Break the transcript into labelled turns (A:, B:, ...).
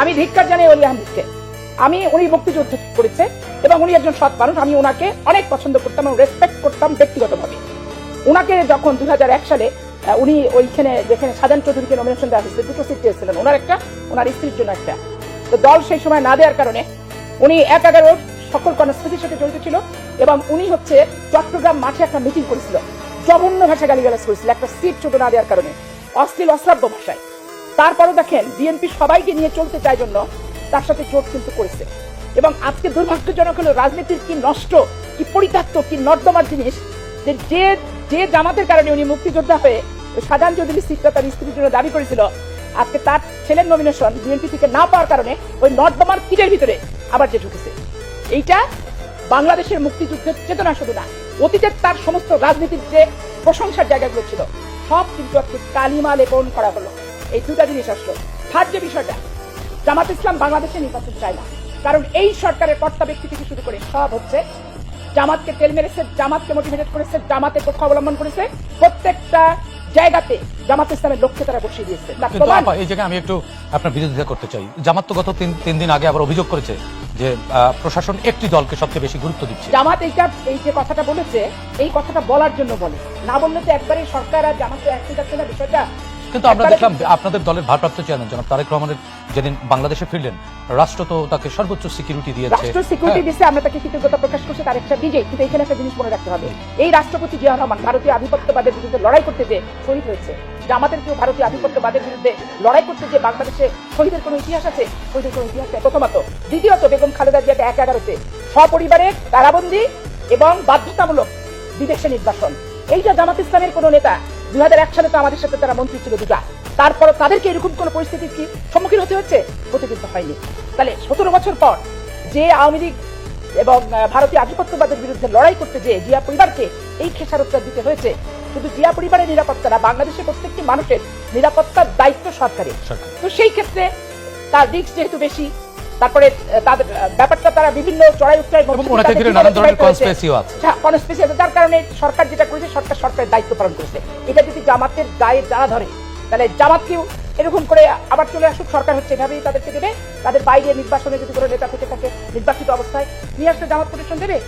A: আমি ধিক্কার জানাই অলি আহমদকে। আমি উনি মুক্তিযুদ্ধ করেছে এবং উনি একজন সৎ মানুষ। আমি ওনাকে অনেক পছন্দ করতাম এবং রেসপেক্ট করতাম ব্যক্তিগতভাবে। ওনাকে যখন দু হাজার এক সালে উনি ওইখানে যেখানে সাজান চৌধুরীকে নমিনেশন দেওয়া হয়েছে দুটো সিট চেয়েছিলেন ওনার একটা, ওনার স্ত্রীর জন্য একটা। তো দল সেই সময় না দেওয়ার কারণে উনি এক এগারো সকল কনস্পিতির সাথে জড়িত ছিল এবং উনি হচ্ছে চট্টগ্রাম মাঠে একটা মিটিং করেছিল। জঘন্য ভাষা গালিগালাজ করেছিল, একটা সিট ছোট না দেওয়ার কারণে। অশ্লীল, অশ্রাব্য ভাষায়। তারপরও দেখেন, বিএনপি সবাইকে নিয়ে চলতে চায় জন্য তার সাথে জোট কিন্তু করেছে। এবং আজকে দুর্ভাগ্যজনক হলো, রাজনীতির কি নষ্ট, কি পরিত্যক্ত, কি নর্দমার জিনিস, যে যে যে জামাতের কারণে উনি মুক্তিযোদ্ধা হয়ে সাধারণ চৌধুরী সিটটা তার স্ত্রীর জন্য দাবি করেছিল, আজকে তার ছেলের নমিনেশন বিএনপি থেকে না পাওয়ার কারণে ওই নর্দমার কিটের ভিতরে আবার যে ঢুকেছে। এইটা বাংলাদেশের মুক্তিযুদ্ধের চেতনা শুধু না, অতীতের তার সমস্ত রাজনীতির যে প্রশংসার জায়গাগুলো ছিল, সব কিন্তু আজকে কালিমা লেপন করা হলো। এই দুটা জিনিস আসলো। থার্ড যে বিষয়টা জামাত ইসলাম বাংলাদেশে নির্বাচন চায় না। কারণ এই সরকারের কর্তা ব্যক্তি থেকে শুরু করে সব হচ্ছে জামাতকে তেল মেরেছে জামাতকে মোটিভেটেড করেছে জামাতের পক্ষ অবলম্বন করেছে প্রত্যেকটা জায়গাতে জামাত ইসলামের লক্ষ্যে তারা বসিয়ে দিয়েছে।
B: এই জায়গায় আমি একটু আপনার বিরোধিতা করতে চাই। জামাত তো গত তিন তিন দিন আগে আবার অভিযোগ করেছে যে প্রশাসন একটি দলকে সবচেয়ে বেশি গুরুত্ব দিচ্ছে।
A: জামাত এইটা এই যে কথাটা বলেছে এই কথাটা বলার জন্য বলে। না বললে তো একবারে সরকার আর জামাত যাচ্ছে না বিষয়টা
B: কিন্তু আমরা দেখলাম আপনাদের দলের ভারপ্রাপ্ত চেয়ারম্যান জনাব তারেক রহমানের যেদিন বাংলাদেশে ফিরলেন রাষ্ট্র তো তাকে সর্বোচ্চ সিকিউরিটি দিয়েছে।
A: রাষ্ট্র সিকিউরিটি দিচ্ছে আমরা তাকে কৃতজ্ঞতা প্রকাশ করছি নিজেই কিন্তু এখানে একটা জিনিস মনে রাখতে হবে। এই রাষ্ট্রপতি জিয়া রহমান ভারতীয় আধিপত্যবাদের বিরুদ্ধে লড়াই করতে যে শহীদ হয়েছে জামাতের কেউ ভারতীয় আধিপত্যবাদের বিরুদ্ধে লড়াই করতে যে বাংলাদেশে শহীদের কোনো ইতিহাস আছে শহীদের কোনো ইতিহাস প্রথমত দ্বিতীয়ত বেগম খালেদা জিয়াকে এক এগারোতে সপরিবারে কারাবন্দী এবং বাধ্যতামূলক বিদেশে নির্বাসন। এইটা জামাত ইসলামের কোনো নেতা দুই সালে তো আমাদের সাথে তারা মন্ত্রী ছিল দুটা। তারপরও তাদেরকে এরকম কোনো পরিস্থিতির কি সম্মুখীন হতে হচ্ছে কিন্তু হয়নি। তাহলে সতেরো বছর পর যে আওয়ামী লীগ এবং ভারতীয় আধিপত্যবাদের বিরুদ্ধে লড়াই করতে যে জিয়া পরিবারকে এই খেসারতটা দিতে হয়েছে শুধু জিয়া পরিবারের নিরাপত্তা না বাংলাদেশের প্রত্যেকটি মানুষের নিরাপত্তার দায়িত্ব সরকারের। তো সেই ক্ষেত্রে তার রিস্ক যেহেতু বেশি তারপরে তাদের ব্যাপারটা তারা বিভিন্ন চড়াই উত্তরায়। কনস্পেসি আছে যার কারণে সরকার যেটা করেছে পালন করেছে। এটা যদি জামাতের দায়ে যারা ধরে, তাহলে জামাতকেও এরকম করে আবার চলে আসুক, সরকার হচ্ছে এভাবেই তাদেরকে দেবে। তাদের বাইরে নির্বাচনে যদি কোনো নেতা থেকে থাকে, নির্বাচিত অবস্থায় নিয়ে আসলে জামাত প্রতিষ্ঠান দেবে।